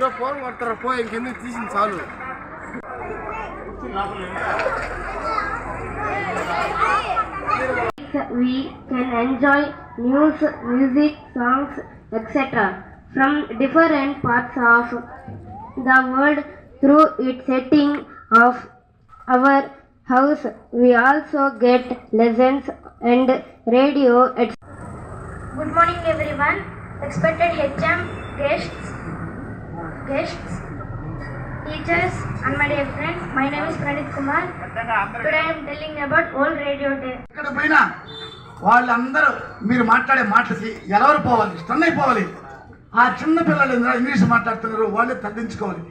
మీరు ఫోన్ కొడతారా పో ఇంకెందుకు తీసింది చాలు we can enjoy news, music, songs, etc. from different parts of the world through its setting of our house. We also get lessons and radio, etc. Good morning, everyone. Expected HM, guests, guests, teachers, and my dear friends. My name is Pranit Kumar. Today I am telling about Old Radio Day. ఎక్కడ పోయినా వాళ్ళందరూ మీరు మాట్లాడే మాటలకి ఎవరు పోవాలి stun అయిపోవాలి ఆ చిన్న పిల్లలు ఇంగ్లీష్ మాట్లాడుతున్నారు వాళ్ళు తగ్గించుకోవాలి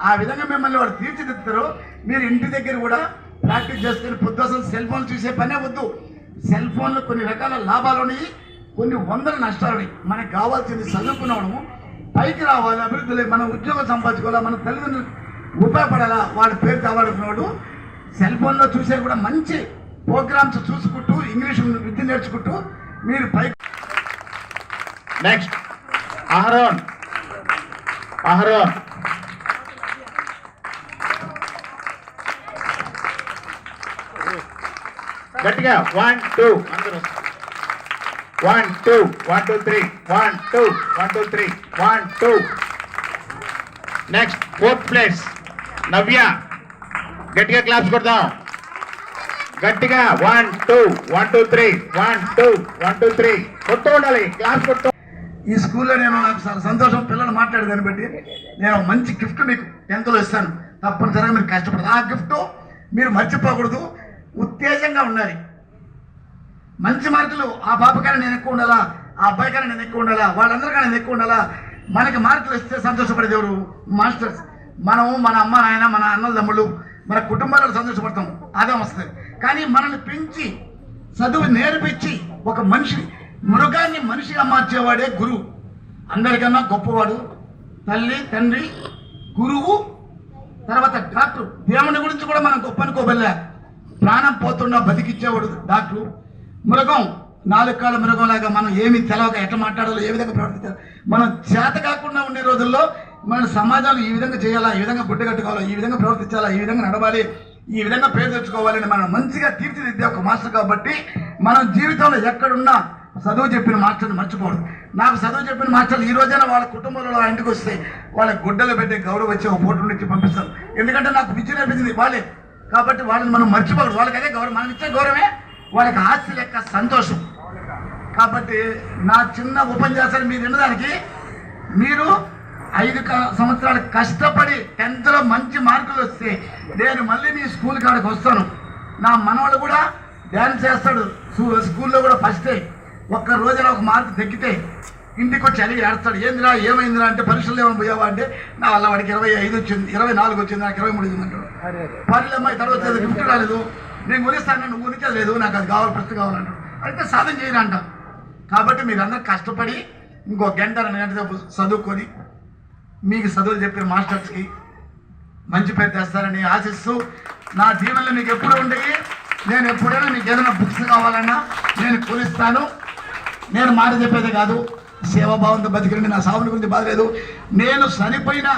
ఆ విధంగా మిమ్మల్ని వాళ్ళు తీర్చిదిద్దుతారు మీరు ఇంటి దగ్గర కూడా ప్రాక్టీస్ చేసుకుని పొద్దుసం సెల్ ఫోన్ చూసే పనే వద్దు సెల్ ఫోన్లో కొన్ని రకాల లాభాలు ఉన్నాయి కొన్ని వందల నష్టాలు ఉన్నాయి మనకు కావాల్సింది చదువుకున్నవడము పైకి రావాలి అభివృద్ధిలో మన ఉద్యోగం సంపాదించుకోవాలా మన తల్లిదండ్రులు ఉపయోగపడాలా వాళ్ళ పేరు కావాలనుకున్నాడు సెల్ ఫోన్లో చూసే కూడా మంచి ప్రోగ్రామ్స్ చూసుకుంటూ ఇంగ్లీష్ విద్య నేర్చుకుంటూ మీరు పైకి నెక్స్ట్ అహరోన్ అహరోన్ గట్టిగా. One two one two one two three one two one two three one two next fourth place Navya గట్టిగా క్లాప్స్ కొడదాం. గట్టిగా. One two one two three one two one two three కొడుతూ ఉండాలి. Class కొడుతూ. ఈ స్కూల్లో నేను నాకు సంతోషం. పిల్లలు మాట్లాడే దాన్ని బట్టి నేను మంచి గిఫ్ట్ మీకు టెన్త్లో ఇస్తాను. తప్పనిసరిగా మీరు కష్టపడదు ఆ గిఫ్ట్ మీరు మర్చిపోకూడదు. ఉత్తేజంగా ఉండాలి. మంచి మార్కులు ఆ పాపకైనా నేను ఎక్కువ ఉండాలా? ఆ అబ్బాయికైనా నేను ఎక్కువ ఉండాలా? వాళ్ళందరికైనా నేను ఎక్కువ ఉండాలా? మనకి మార్కులు ఇస్తే సంతోషపడేది ఎవరు? మాస్టర్స్. మనము మన అమ్మ నాయన మన అన్నల తమ్ముళ్ళు మన కుటుంబాలలో సంతోషపడతాం. అదే వస్తుంది కానీ మనల్ని పెంచి చదువు నేర్పించి ఒక మనిషి మృగాన్ని మనిషిగా మార్చేవాడే గురువు. అందరికన్నా గొప్పవాడు. తల్లి తండ్రి గురువు తర్వాత డాక్టర్. దేవుని గురించి కూడా మనం గొప్ప అనుకోబల్లే. ప్రాణం పోతున్నా బతికిచ్చేవాడు డాక్టరు. మృగం. నాలుగు కాళ్ళ మృగంలాగా మనం ఏమి తెలవక ఎట్లా మాట్లాడాలో ఏ విధంగా ప్రవర్తించాలి. మనం చేత కాకుండా ఉండే రోజుల్లో మన సమాజాన్ని ఈ విధంగా చేయాలా ఈ విధంగా గుడ్డ కట్టుకోవాలా ఈ విధంగా ప్రవర్తించాలా ఈ విధంగా నడవాలి ఈ విధంగా పేరు తెచ్చుకోవాలని మనం మంచిగా తీర్చిదిద్దే ఒక మాస్టర్ కాబట్టి మనం జీవితంలో ఎక్కడున్నా చదువు చెప్పిన మాస్టర్ని మర్చిపోవడం నాకు చదువు చెప్పిన మాస్టర్లు ఈ రోజైనా వాళ్ళ కుటుంబంలో వాళ్ళ ఇంటికి వస్తే వాళ్ళ గుడ్డలు పెట్టే గౌరవం వచ్చే ఒక ఫోటో నుంచి పంపిస్తారు. ఎందుకంటే నాకు పిచ్చి నేర్పించింది వాళ్ళే. కాబట్టి వాళ్ళని మనం మర్చిపోకూడదు. వాళ్ళకి అదే గౌరవం. మనం ఇచ్చే గౌరవమే వాళ్ళకి ఆస్తి లెక్క సంతోషం. కాబట్టి నా చిన్న ఉపన్యాసాలు మీరు వినడానికి మీరు ఐదు సంవత్సరాలు కష్టపడి టెన్త్లో మంచి మార్కులు వస్తే నేను మళ్ళీ మీ స్కూల్ కాడికి వస్తాను. నా మనవాళ్ళు కూడా డ్యాన్స్ చేస్తాడు. స్కూ- స్కూల్లో కూడా ఫస్టే ఒక్క రోజున ఒక మార్కు తగ్గితే ఇంటికి వచ్చి అడిగి ఏడతాడు ఏందిరా ఏమైందిరా అంటే పరీక్షలు ఏమైనా పోయావా అంటే నా వల్ల వాడికి ఇరవై ఐదు వచ్చింది ఇరవై నాలుగు వచ్చింది నాకు ఇరవై మూడు వచ్చింది అంటాడు. పర్లే అమ్మాయి తర్వాత గిఫ్ట్ రాలేదు. నేను కొనిస్తాను నువ్వు లేదు నాకు అది కావాలి ప్రస్తుతం కావాలంటాడు అయితే సాధన చేయను అంట కాబట్టి మీరందరూ కష్టపడి ఇంకో గంట రెండు గంట చదువుకొని మీకు చదువులు చెప్పిన మాస్టర్స్కి మంచి పేరు తెస్తారని ఆశిస్తూ నా దీవెనలు మీకు ఎప్పుడు ఉండయి నేను ఎప్పుడైనా మీకు ఏదైనా బుక్స్ కావాలన్నా నేను కొనిస్తాను. నేను మాట చెప్పేది కాదు సేవాభావంతో బతికిండి నా సావుని గురించి బాధలేదు. నేను చనిపోయిన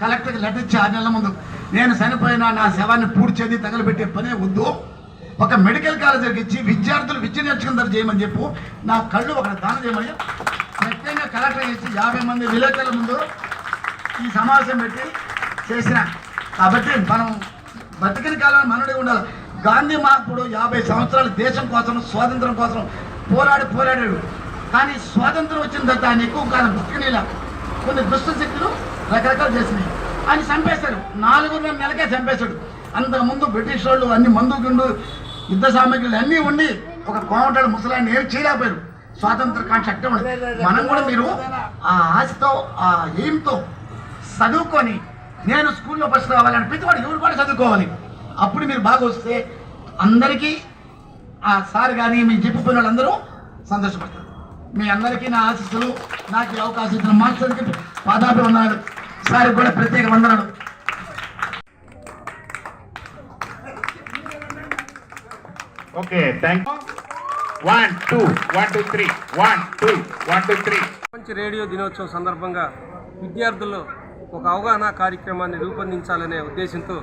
కలెక్టర్కి లెటర్ ఇచ్చి ఆరు నెలల ముందు నేను చనిపోయిన నా శవాన్ని పూడ్చేది తగలబెట్టే పనే వద్దు. ఒక మెడికల్ కాలేజీకి ఇచ్చి విద్యార్థులు విద్య నేర్చుకుందరు చేయమని చెప్పు. నా కళ్ళు ఒక దానం చేయమని ముఖ్యంగా కలెక్టర్ ఇచ్చి యాభై మంది విలేకరుల ముందు ఈ సమావేశం పెట్టి చేసిన. కాబట్టి మనం బతికిన కాలం మనడే ఉండాలి. గాంధీ మహాత్ముడు యాభై సంవత్సరాలు దేశం కోసం స్వాతంత్రం కోసం పోరాడి పోరాడాడు. కానీ స్వాతంత్రం వచ్చిన తర్వాత ఆయన ఎక్కువ కాలం బతికినేలా కొన్ని దుష్ట శక్తులు రకరకాలు చేసినాయి. ఆయన చంపేశారు. నాలుగున్నర నెలకే చంపేశాడు. అంతకుముందు బ్రిటిష్ వాళ్ళు అన్ని మందు గుండు యుద్ధ సామాగ్రిలు అన్నీ ఉండి ఒక కోమటాడు ముసలాన్ని ఏమి చేయలేకపోయారు స్వాతంత్ర కాంక్ష అట్టే ఉండదు. మనం కూడా మీరు ఆ ఆశతో ఆ ఎయిమ్తో చదువుకొని నేను స్కూల్లో ఫస్ట్ రావాలని ప్రతి వాడు ఎవరు కూడా చదువుకోవాలి. అప్పుడు మీరు బాగా వస్తే అందరికీ ఆ సార్ కానీ మీ చెప్పిపోయిన వాళ్ళందరూ సంతోషపడతారు. మీ అందరికీ నా ఆశీస్సులు నాకు అవకాశం ఇచ్చిన మాస్టర్కి పాదాపి ఉన్నాడు సార్ కూడా ప్రత్యేక వందనాలు. Okay thank one two one two three one two one two three ప్రపంచ రేడియో దినోత్సవం సందర్భంగా విద్యార్థుల్లో ఒక అవగాహన కార్యక్రమాన్ని రూపొందించాలనే ఉద్దేశంతో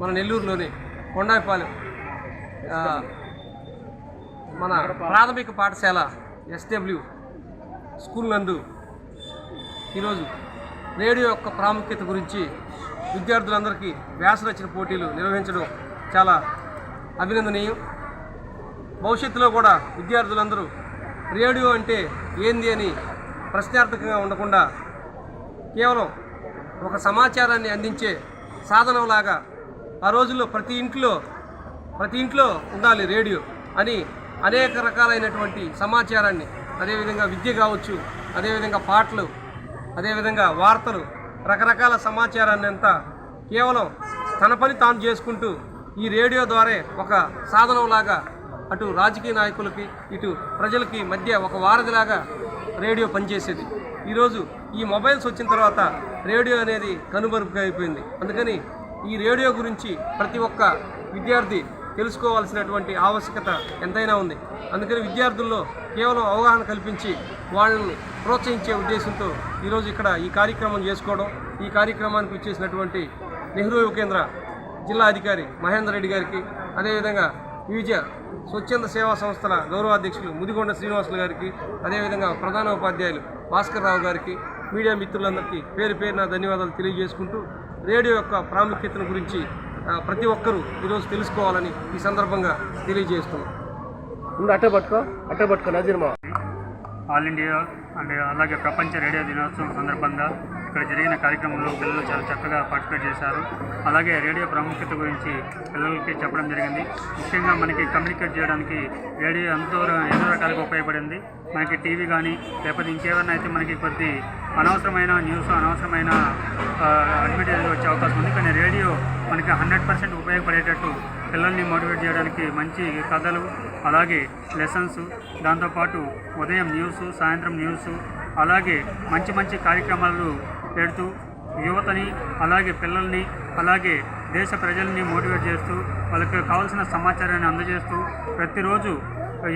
మన నెల్లూరులోని కొండాయిపాలెం మన ప్రాథమిక పాఠశాల ఎస్డబ్ల్యూ స్కూల్ నందు ఈరోజు రేడియో యొక్క ప్రాముఖ్యత గురించి విద్యార్థులందరికీ వ్యాసరచన పోటీలు నిర్వహించడం చాలా అభినందనీయం. భవిష్యత్తులో కూడా విద్యార్థులందరూ రేడియో అంటే ఏంది అని ప్రశ్నార్థకంగా ఉండకుండా కేవలం ఒక సమాచారాన్ని అందించే సాధనంలాగా ఆ రోజుల్లో ప్రతి ఇంట్లో ప్రతి ఇంట్లో ఉండాలి రేడియో అని అనేక రకాలైనటువంటి సమాచారాన్ని. అదేవిధంగా విద్య కావచ్చు అదేవిధంగా పాటలు అదేవిధంగా వార్తలు రకరకాల సమాచారాన్ని అంతా కేవలం తన పని తాను చేసుకుంటూ ఈ రేడియో ద్వారా ఒక సాధనంలాగా అటు రాజకీయ నాయకులకి ఇటు ప్రజలకి మధ్య ఒక వారధిలాగా రేడియో పనిచేసేది. ఈరోజు ఈ మొబైల్స్ వచ్చిన తర్వాత రేడియో అనేది కనుమరుపుగా అయిపోయింది. అందుకని ఈ రేడియో గురించి ప్రతి ఒక్క విద్యార్థి తెలుసుకోవాల్సినటువంటి ఆవశ్యకత ఎంతైనా ఉంది. అందుకని విద్యార్థుల్లో కేవలం అవగాహన కల్పించి వాళ్ళని ప్రోత్సహించే ఉద్దేశంతో ఈరోజు ఇక్కడ ఈ కార్యక్రమం చేసుకోవడం ఈ కార్యక్రమానికి వచ్చేసినటువంటి నెహ్రూ యువ కేంద్ర జిల్లా అధికారి మహేందర్ రెడ్డి గారికి అదేవిధంగా వివిధ స్వచ్ఛంద సేవా సంస్థల గౌరవాధ్యక్షులు ముదిగొండ శ్రీనివాసులు గారికి అదేవిధంగా ప్రధాన ఉపాధ్యాయులు భాస్కర్ రావు గారికి మీడియా మిత్రులందరికీ పేరు పేరున ధన్యవాదాలు తెలియజేసుకుంటూ రేడియో యొక్క ప్రాముఖ్యతను గురించి ప్రతి ఒక్కరూ ఈరోజు తెలుసుకోవాలని ఈ సందర్భంగా తెలియజేస్తున్నాం. ముందు అట్ట పట్టుకో అట్ట పట్టుకో నజీర్మా ఆల్ ఇండియా అండ్ అలాగే ప్రపంచ రేడియో దినోత్సవం సందర్భంగా ఇక్కడ జరిగిన కార్యక్రమంలో పిల్లలు చాలా చక్కగా పార్టిసిపేట్ చేశారు. అలాగే రేడియో ప్రాముఖ్యత గురించి పిల్లలకి చెప్పడం జరిగింది. ముఖ్యంగా మనకి కమ్యూనికేట్ చేయడానికి రేడియో ఎంతో ఎన్నో రకాలుగా ఉపయోగపడింది. మనకి టీవీ కానీ లేకపోతే ఇంకేమైనా అయితే మనకి కొద్ది అనవసరమైన న్యూస్ అనవసరమైన అడ్వర్టైజ్ వచ్చే అవకాశం ఉంది. కానీ రేడియో మనకి హండ్రెడ్ పర్సెంట్ ఉపయోగపడేటట్టు పిల్లల్ని మోటివేట్ చేయడానికి మంచి కథలు అలాగే లెసన్స్ దాంతోపాటు ఉదయం న్యూస్ సాయంత్రం న్యూస్ అలాగే మంచి మంచి కార్యక్రమాలు పెడుతూ యువతని అలాగే పిల్లల్ని అలాగే దేశ ప్రజల్ని మోటివేట్ చేస్తూ వాళ్ళకి కావాల్సిన సమాచారాన్ని అందజేస్తూ ప్రతిరోజు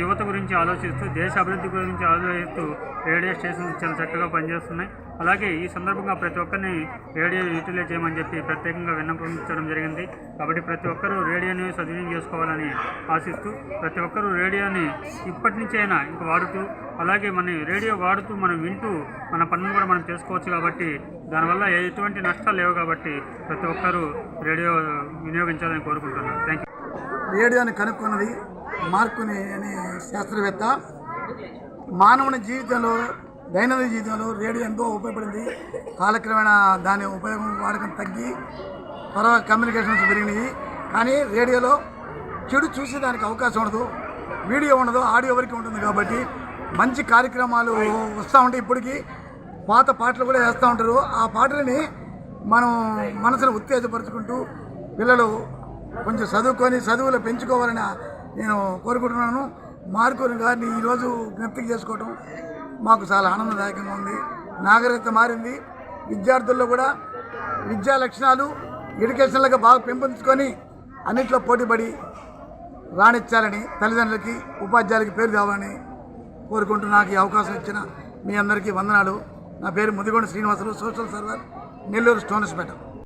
యువత గురించి ఆలోచిస్తూ దేశ అభివృద్ధి గురించి ఆలోచిస్తూ రేడియో స్టేషన్స్ చాలా చక్కగా పనిచేస్తున్నాయి. అలాగే ఈ సందర్భంగా ప్రతి ఒక్కరిని రేడియో యూటిలైజ్ చేయమని చెప్పి ప్రత్యేకంగా విన్నపించడం జరిగింది. కాబట్టి ప్రతి ఒక్కరూ రేడియోని సద్వినియోగం చేసుకోవాలని ఆశిస్తూ ప్రతి ఒక్కరూ రేడియోని ఇప్పటి నుంచైనా ఇంక వాడుతూ అలాగే మన రేడియో వాడుతూ మనం వింటూ మన పనులు కూడా మనం చేసుకోవచ్చు కాబట్టి దానివల్ల ఎటువంటి నష్టాలు లేవు కాబట్టి ప్రతి ఒక్కరూ రేడియో వినియోగించాలని కోరుకుంటున్నాను. థ్యాంక్ యూ రేడియోని కనుక్కున్నది మార్కుని అనే శాస్త్రవేత్త. మానవుని జీవితంలో దైనందిన జీవితంలో రేడియో ఎంతో ఉపయోగపడింది. కాలక్రమేణా దాని ఉపయోగం వాడకం తగ్గి త్వరగా కమ్యూనికేషన్స్ పెరిగినాయి. కానీ రేడియోలో చెడు చూసేదానికి అవకాశం ఉండదు. వీడియో ఉండదు ఆడియో వరకు ఉంటుంది కాబట్టి మంచి కార్యక్రమాలు వస్తూ ఉంటాయి ఇప్పటికీ. పాత పాటలు కూడా వేస్తూ ఉంటారు. ఆ పాటలని మనం మనసును ఉత్తేజపరుచుకుంటూ పిల్లలు కొంచెం చదువుకొని చదువులు పెంచుకోవాలనే నేను కోరుకుంటున్నాను మార్కుని గారిని ఈరోజు జ్ఞప్తికి చేసుకోవటం మాకు చాలా ఆనందదాయకంగా ఉంది. నాగరికత మారింది. విద్యార్థుల్లో కూడా విద్యా లక్షణాలు ఎడ్యుకేషన్లుగా బాగా పెంపొందించుకొని అన్నింటిలో పోటీపడి రాణించాలని తల్లిదండ్రులకి ఉపాధ్యాయులకి పేరు కావాలని కోరుకుంటూ నాకు ఈ అవకాశం ఇచ్చిన మీ అందరికీ వందనాలు. నా పేరు ముదిగొండ శ్రీనివాసులు సోషల్ సర్వర్ నెల్లూరు స్టోన్స్పేట.